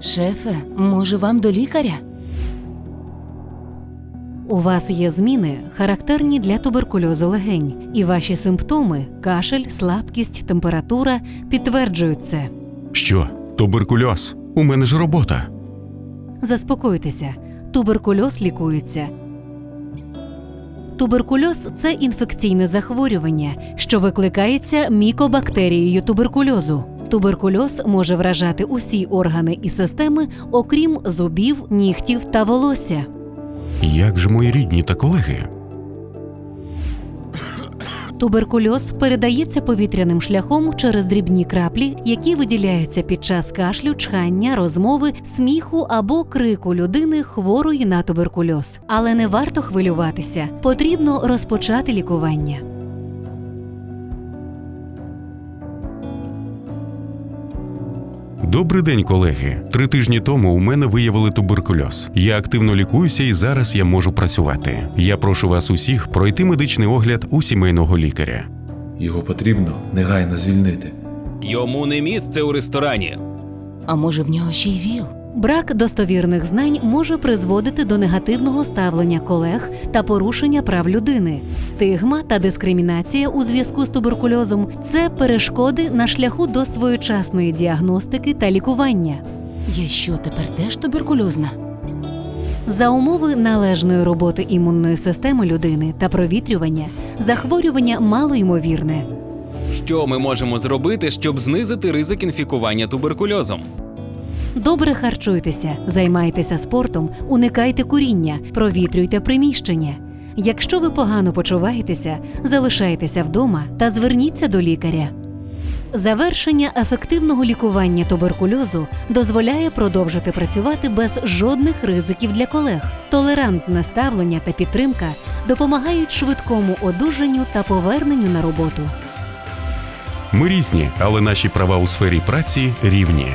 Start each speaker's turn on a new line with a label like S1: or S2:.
S1: Шефе, може вам до лікаря?
S2: У вас є зміни, характерні для туберкульозу легень, і ваші симптоми кашель, слабкість, температура підтверджують це.
S3: Що? Туберкульоз? У мене ж робота.
S2: Заспокойтеся, туберкульоз лікується. Туберкульоз це інфекційне захворювання, що викликається мікобактерією туберкульозу. Туберкульоз може вражати усі органи і системи, окрім зубів, нігтів та волосся.
S3: Як же мої рідні та колеги?
S2: Туберкульоз передається повітряним шляхом через дрібні краплі, які виділяються під час кашлю, чхання, розмови, сміху або крику людини хворої на туберкульоз. Але не варто хвилюватися. Потрібно розпочати лікування.
S3: Добрий день, колеги. Три тижні тому у мене виявили туберкульоз. Я активно лікуюся і зараз я можу працювати. Я прошу вас усіх пройти медичний огляд у сімейного лікаря.
S4: Його потрібно негайно звільнити.
S5: Йому не місце у ресторані.
S1: А може в нього ще й ВІЛ?
S2: Брак достовірних знань може призводити до негативного ставлення колег та порушення прав людини. Стигма та дискримінація у зв'язку з туберкульозом це перешкоди на шляху до своєчасної діагностики та лікування.
S1: Я що, тепер теж туберкульозна?
S2: За умови належної роботи імунної системи людини та провітрювання захворювання малоймовірне.
S5: Що ми можемо зробити, щоб знизити ризик інфікування туберкульозом?
S2: Добре харчуйтеся, займайтеся спортом, уникайте куріння, провітрюйте приміщення. Якщо ви погано почуваєтеся, залишайтеся вдома та зверніться до лікаря. Завершення ефективного лікування туберкульозу дозволяє продовжити працювати без жодних ризиків для колег. Толерантне ставлення та підтримка допомагають швидкому одужанню та поверненню на роботу.
S3: Ми різні, але наші права у сфері праці рівні.